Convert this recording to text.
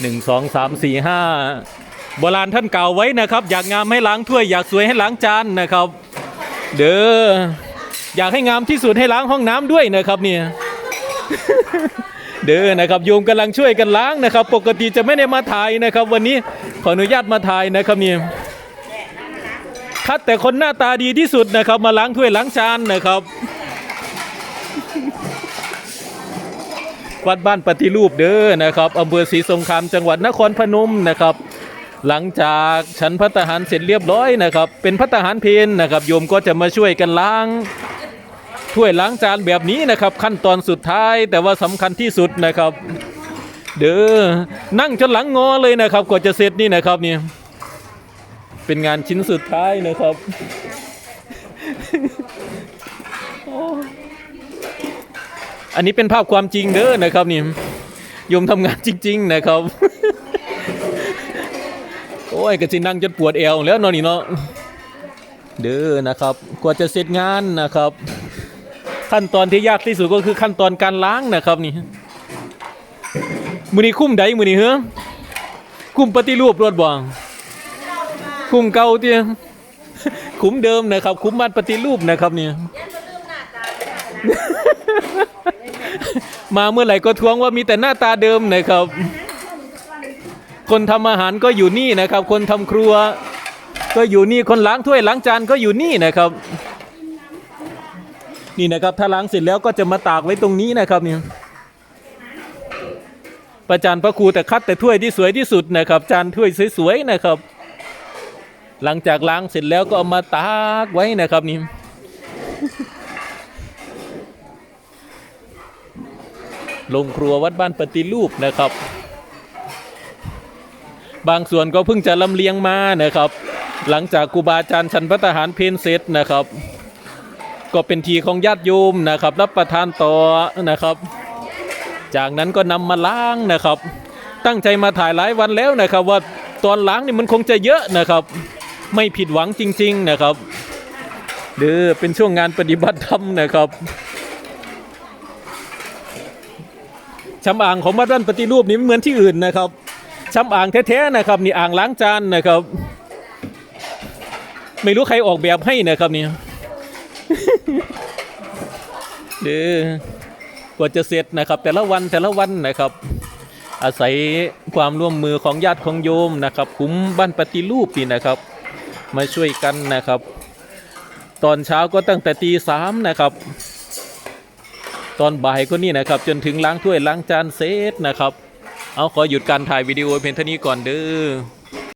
หนึ่งสองสามสี่ห้าโบราณท่านกล่าวไว้นะครับ อยากงามให้ล้างถ้วยอยากสวยให้ล้างจานนะครับ เด้ออยากให้งามที่สุดให้ล้างห้องน้ำด้วยนะครับเนี่ยเด้อนะครับโยมกำลังช่วยกันล้างนะครับ ปกติจะไม่ได้มาถ่ายนะครับ วันนี้ขออนุญาตมาถ่ายนะครับเนี่ยคัดแต่คนหน้าตาดีที่สุดนะครับ มาล้างถ้วยล้างจานนะครับ วัดบ้านปฏิรูปเด้อนะครับอำเภอศรีสงครามจังหวัดนครพนมนะครับ หลังจากฉันพัตหารเสร็จเรียบร้อยนะครับ เป็นพัตหารเพนนะครับ โยมก็จะมาช่วยกันล้างถ้วยล้างจานแบบนี้นะครับ ขั้นตอนสุดท้ายแต่ว่าสำคัญที่สุดนะครับ เด้อนั่งจนหลังงอเลยนะครับกว่าจะเสร็จนี่นะครับเนี่ยเป็นงานชิ้นสุดท้ายนะครับ อันนี้เป็นภาพความจริงเด้อนะครับนี่ยมทำงานจริง ๆ นะครับ โอ้ยกระสินั่งจนปวดเอวแล้วนอนนี่เนาะเด้อนะครับ กว่าจะเสร็จงานนะครับ ขั้นตอนที่ยากที่สุดก็คือขั้นตอนการล้างนะครับนี่มือนี้คุ้มใดมือนี้เฮ้อคุ้มปฏิรูปรถบ่งคุ้มเก่าเตียคุ้มเดิมนะครับ คุ้มบ้าปฏิรูปนะครับเนี่ย มาเมื่อไหร่ก็ทวงว่ามีแต่หน้าตาเดิมนะครับ คนทำอาหารก็อยู่นี่นะครับ คนทำครัว ก็อยู่นี่คนล้างถ้วยล้างจานก็อยู่นี่นะครับ นี่นะครับถ้าล้างเสร็จแล้วก็จะมาตากไว้ตรงนี้นะครับนี่ประจานพระครูแต่คัดแต่ถ้วยที่สวยที่สุดนะครับ จานถ้วยสวยๆนะครับ หลังจากล้างเสร็จแล้วก็เอามาตากไว้นะครับนี่ ลงครัววัดบ้านปฏิรูปนะครับ บางส่วนก็เพิ่งจะลำเลียงมานะครับ หลังจากครูบาอาจารย์ชันพระทหารเพนเซตนะครับ ก็เป็นทีของญาติโยมนะครับ รับประทานต่อนะครับ จากนั้นก็นำมาล้างนะครับ ตั้งใจมาถ่ายหลายวันแล้วนะครับ ว่าตอนล้างนี่มันคงจะเยอะนะครับ ไม่ผิดหวังจริง ๆนะครับเด้อเป็นช่วงงานปฏิบัติธรรมนะครับ ช้ำอ่างของวัดบ้านปฏิรูปนี่ไม่เหมือนที่อื่นนะครับช้ำอ่างแท้ๆนะครับนี่อ่างล้างจานนะครับ ไม่รู้ใครออกแบบให้นะครับนี่เด้อกว่าจะเสร็จนะครับ แต่ละวันแต่ละวันนะครับ อาศัยความร่วมมือของญาติของโยมนะครับ คุ้มบ้านปฏิรูปนี่นะครับ มาช่วยกันนะครับ ตอนเช้าก็ตั้งแต่ตีสามนะครับ ตอนบ่ายก็นี่นะครับ จนถึงล้างถ้วยล้างจานเซตนะครับ เอาขอหยุดการถ่ายวิดีโอเพียงเท่านี้ก่อนเด้อ